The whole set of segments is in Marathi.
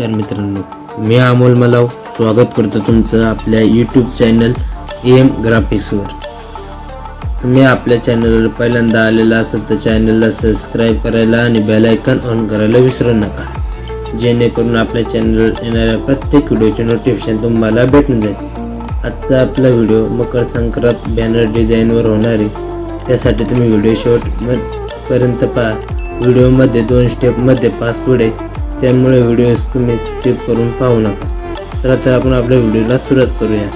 नमस्कार मित्रांनो मी अमोल मलाव स्वागत करतो तुमचं आपल्या यूट्यूब चॅनल एम ग्राफिक्सवर तुम्ही आपल्या चॅनलवर पहिल्यांदा आलेला असाल तर चॅनलला सबस्क्राईब करायला आणि बेलायकन ऑन करायला विसरू नका. जेणेकरून आपल्या चॅनलवर येणाऱ्या प्रत्येक व्हिडिओचे नोटिफिकेशन तुम्हाला भेटून जाईल. आजचा आपला व्हिडिओ मकर संक्रांत बॅनर डिझाईनवर होणार आहे. त्यासाठी तुम्ही व्हिडिओ शेवटपर्यंत पहा. व्हिडिओमध्ये दोन स्टेपमध्ये पाच पुढे त्यामुळे व्हिडिओ तुम्ही स्किप करून पाहू नका. तर आता आपण आपल्या व्हिडिओला सुरुवात करूया.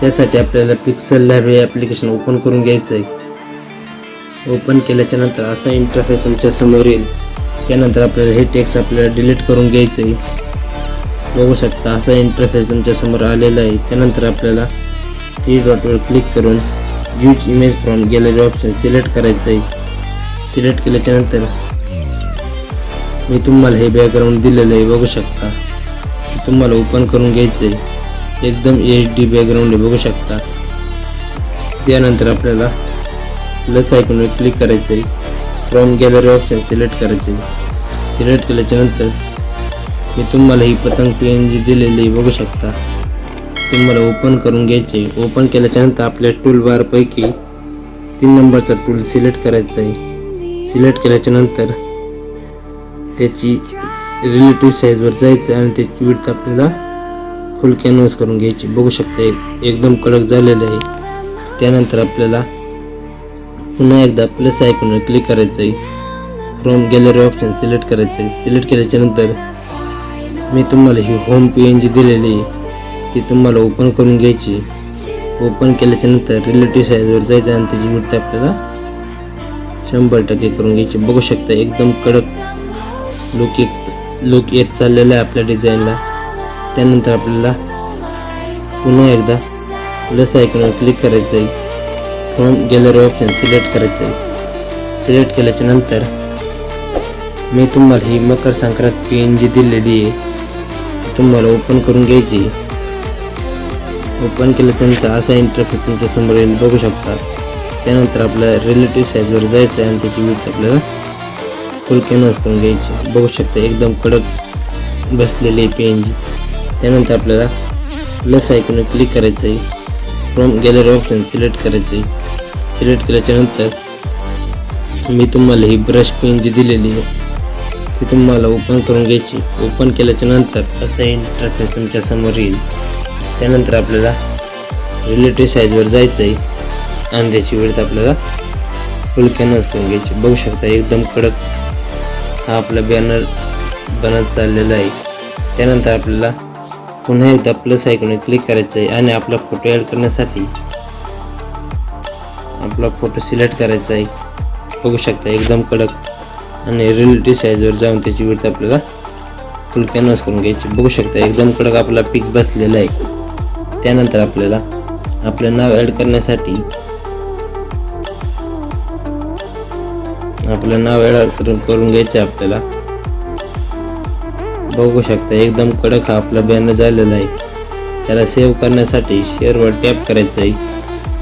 त्यासाठी आपल्याला पिक्सल लॅब हे ॲप्लिकेशन ओपन करून घ्यायचं आहे ओपन केल्याच्यानंतर असा इंटरफेस तुमच्यासमोर येईल. त्यानंतर आपल्याला हे टेक्स्ट आपल्याला डिलीट करून घ्यायचं आहे बघू शकता असा इंटरफेस तुमच्यासमोर आलेला आहे. त्यानंतर आपल्याला थ्री डॉटवर क्लिक करून use image from gallery option select करायचं आहे सिलेक्ट केल्याच्यानंतर मी तुम्हाला हे बॅकग्राऊंड दिलेलं आहे बघू शकता. तुम्हाला ओपन करून घ्यायचं आहे एकदम एच डी बॅकग्राऊंड आहे बघू शकता. त्यानंतर आपल्याला प्लस आयकॉनवर क्लिक करायचं आहे फ्रॉम गॅलरी ऑप्शन सिलेक्ट करायचं आहे सिलेक्ट केल्याच्यानंतर मी तुम्हाला ही पतंग पी एन जी दिलेली आहे बघू शकता. तुम्हाला ओपन करून घ्यायचे ओपन केल्याच्यानंतर आपल्या टूल बारपैकी तीन नंबरचा टूल सिलेक्ट करायचा आहे सिलेक्ट केल्याच्यानंतर त्याची रिलेटिव्ह साईजवर जायचं आणि त्याची विड्थ आपल्याला फुल कॅनव्हस करून घ्यायची. बघू शकता एक एकदम कडक झालेलं आहे. त्यानंतर आपल्याला पुन्हा एकदा प्लस आयकॉनवर क्लिक करायचं आहे. फ्रॉम गॅलरी ऑप्शन सिलेक्ट करायचं आहे. सिलेक्ट केल्याच्यानंतर मी तुम्हाला ही होम पी एन जी दिलेली आहे ती तुम्हाला ओपन करून घ्यायची ओपन केल्याच्यानंतर रिलेटिव्ह साईजवर जायचं आणि त्याची विड्थ आपल्याला शंभर टक्के करून घ्यायची बघू शकता एकदम कडक लुक एक लुक येत चाललेला आहे आपल्या डिझाईनला त्यानंतर आपल्याला पुन्हा एकदा प्लस आयकॉनवर क्लिक करायचं आहे. फ्रॉम गॅलरी ऑप्शन सिलेक्ट करायचं आहे. सिलेक्ट केल्याच्यानंतर मी तुम्हाला ही Makar Sankrant P N G दिलेली आहे. तुम्हाला ओपन करून घ्यायची ओपन केल्यानंतर असा इंटरफेस तुमच्यासमोर येईल. बघू शकता. त्यानंतर आपल्या रिलेटिव्ह साईजवर जायचं आहे आणि त्याची विड्थ आपल्याला फुल कॅनव्हास करून घ्यायची. बघू शकता एकदम कडक बसलेली आहे पी एन जी त्यानंतर आपल्याला प्लस ऐकून क्लिक करायचं आहे फ्रॉम गॅलरी ऑप्शन सिलेक्ट करायचं आहे सिलेक्ट केल्याच्यानंतर मी तुम्हाला ही ब्रश पेन जी दिलेली आहे. ती तुम्हाला ओपन करून घ्यायची. ओपन केल्याच्यानंतर असं इंटरफेस तुमच्यासमोर येईल. त्यानंतर आपल्याला रिलेटिव्ह साईजवर जायचं आहे आणि त्याची वेळ आपल्याला फुल कॅनव्हास करून घ्यायची. बघू शकता एकदम कडक हा आपला बॅनर बनत चाललेला आहे. त्यानंतर आपल्याला पुन्हा एकदा प्लस आयकॉनवर क्लिक करायचं आहे आणि आपला फोटो ॲड करण्यासाठी आपला फोटो सिलेक्ट करायचा आहे. बघू शकता एकदम कडक आणि रिलेटिव्ह साईजवर जाऊन त्याची विड्थ आपल्याला फुल कॅनव्हास करून घ्यायची. बघू शकता एकदम कडक आपला पिक बसलेला आहे. त्यानंतर आपल्याला आपलं नाव ॲड करण्यासाठी आपलं नाव वेळा करून करून घ्यायचं आहे आपल्याला. बघू शकता एकदम कडक हा आपला बॅनर झालेला आहे. त्याला सेव्ह करण्यासाठी शेअरवर टॅप करायचं आहे.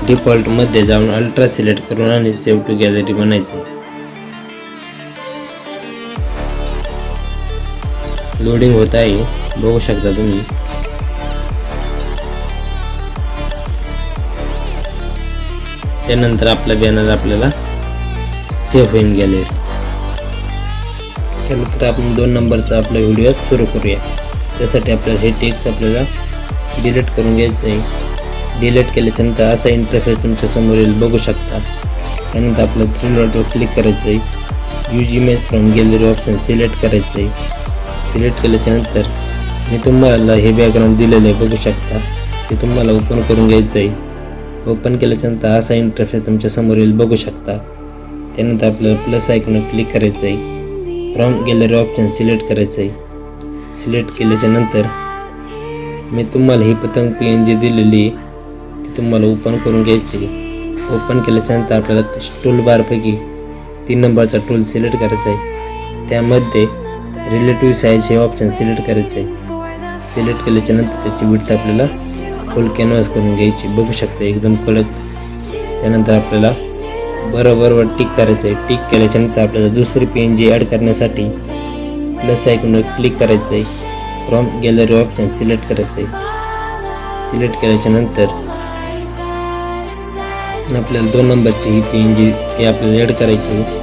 डिफॉल्टमध्ये जाऊन अल्ट्रा सिलेक्ट करून आणि सेव्ह टू गॅलरी बनायचं लोडिंग होत आहे. बघू शकता तुम्ही. त्यानंतर आपला बॅनर आपल्याला सेव्ह होऊन गेले. चला तर आपण दोन नंबरचा आपला व्हिडिओ सुरू करूया. त्यासाठी आपल्याला हे टेक्स्ट आपल्याला डिलीट करून घ्यायचं आहे. डिलीट केल्याच्यानंतर असा इंटरफेस तुमच्यासमोर येईल बघू शकता. त्यानंतर आपलं थ्री डॉटवर क्लिक करायचं आहे. Use image from gallery option select करायचं आहे. सिलेक्ट केल्याच्यानंतर मी तुम्हाला हे बॅकग्राऊंड दिलेलं आहे बघू शकता. ते तुम्हाला ओपन करून घ्यायचं आहे. ओपन केल्याच्यानंतर असा इंटरफेस तुमच्यासमोर येईल बघू शकता. त्यानंतर आपल्याला प्लस आयकॉनवर क्लिक करायचं आहे फ्रॉम गॅलरी ऑप्शन सिलेक्ट करायचं आहे सिलेक्ट केल्याच्यानंतर मी तुम्हाला ही पतंग पी एन जी दिलेली आहे ती तुम्हाला ओपन करून घ्यायची आहे. ओपन केल्याच्यानंतर आपल्याला टूल बारपैकी तीन नंबरचा टूल सिलेक्ट करायचा आहे. त्यामध्ये रिलेटिव्ह साईज हे ऑप्शन सिलेक्ट करायचं आहे सिलेक्ट केल्याच्यानंतर त्याची विड्थ आपल्याला फुल कॅनव्हास करून घ्यायची. बघू शकता एकदम कडक. त्यानंतर आपल्याला बरोबरवर टिक करायचं आहे टिक केल्याच्यानंतर आपल्याला दुसरी पी एन जी ॲड करण्यासाठी प्लस ऐकून क्लिक करायचं आहे फ्रॉम गॅलरी ऑप्शन सिलेक्ट करायचं आहे सिलेक्ट केल्याच्यानंतर आपल्याला दोन नंबरची ही पी एन जी ही आपल्याला ॲड करायची आहे.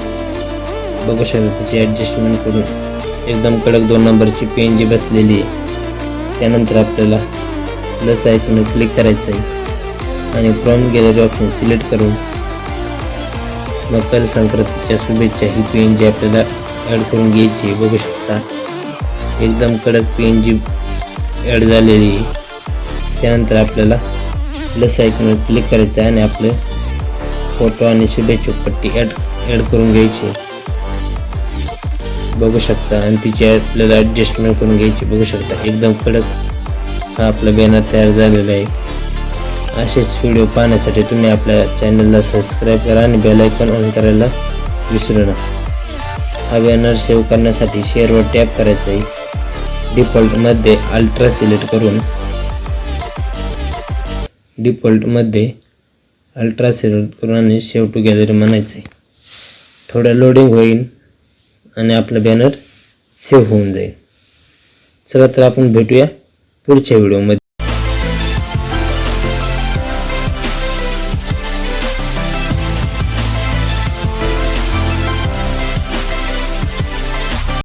बघू शकता त्याची ॲडजस्टमेंट करून एकदम कडक दोन नंबरची पी एन जी बसलेली आहे. त्यानंतर आपल्याला प्लस ऐकून क्लिक करायचं आहे आणि फ्रॉम गॅलरी ऑप्शन सिलेक्ट करून मकर संक्रांतीच्या शुभेच्छा ही पी एन जी आपल्याला ॲड करून घ्यायची बघू शकता. एकदम कडक पी एन जी ॲड झालेली आहे. त्यानंतर आपल्याला प्लस आयकॉनवर क्लिक करायचं आहे आणि आपले फोटो आणि शुभेच्छा पट्टी ॲड ॲड करून घ्यायची बघू शकता. आणि तिची आपल्याला ॲडजस्टमेंट करून घ्यायची बघू शकता. एकदम कडक हा आपला बॅनर तयार झालेला आहे. असेच व्हिडिओ पाहण्यासाठी तुम्ही आपल्या चॅनलला सबस्क्राईब करा आणि बेल ऑन करायला विसरू नका. हा बॅनर सेव्ह करण्यासाठी शेअरवर टॅप करायचा आहे डिफॉल्टमध्ये अल्ट्रा सिलेक्ट करून डिफॉल्टमध्ये अल्ट्रा सिलेक्ट करून आणि सेव्ह टू गॅलरी म्हणायचं आहे थोडं लोडिंग होईल आणि आपला बॅनर सेव्ह होऊन जाईल. चला तर आपण भेटूया पुढच्या व्हिडिओमध्ये